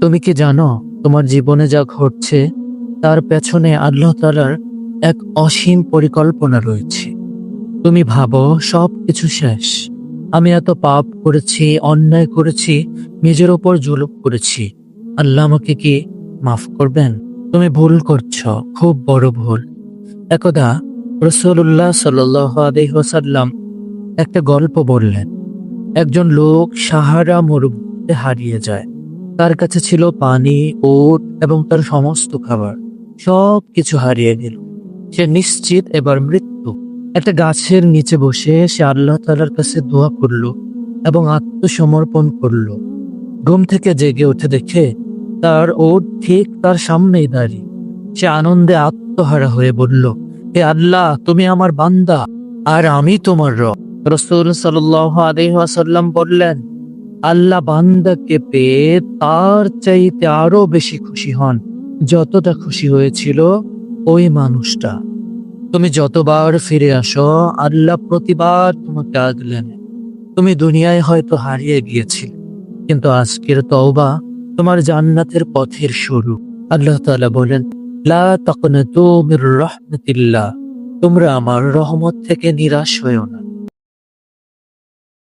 তুমি কি জানো তোমার জীবনে যা ঘটছে, তার পেছনে আল্লাহ তালার এক অসীম পরিকল্পনা রয়েছে। তুমি ভাবো সব কিছু শেষ। আমি এত পাপ করেছি, অন্যায় করেছি, নিজের ওপর জুলুপ করেছি। আল্লাহ আমাকে কি মাফ করবেন? তুমি ভুল করছ, খুব বড় ভুল। একদা রসুল্লাহ সাল্লাম একটা গল্প বললেন। একজন লোক সাহারা মরুভূমিতে হারিয়ে যায়। তার কাছে ছিল পানি, ওট এবং তার সমস্ত খাবার। সব কিছু হারিয়ে গেল। সে নিশ্চিত এবার মৃত্যু। একটা গাছের নিচে বসে সে আল্লাহ তালার কাছে দোয়া করল এবং আত্মসমর্পণ করল। ঘুম থেকে জেগে উঠে দেখে তার ওট ঠিক তার সামনেই দাঁড়িয়ে। সে আনন্দে আত্মহারা হয়ে বলল, হে আল্লাহ, তুমি আমার বান্দা আর আমি তোমার রসুল সাল্লাম বললেন আল্লাহ বান্দাকে পেয়ে তার চাইতে আরও বেশি খুশি হন। যতটা খুশি হয়েছিল ওই মানুষটা। তুমি যতবার ফিরে আসো, আল্লাহ প্রতিবার তোমাকে আগলে নেয় তুমি দুনিয়ায় হয়তো হারিয়ে গিয়েছিলে, কিন্তু আজকের তওবা তোমার জান্নাতের পথের শুরু। আল্লাহ তাআলা বলেন, লা তাকনাতু মির তোমরা আমার রহমত থেকে নিরাশ হয়েও না।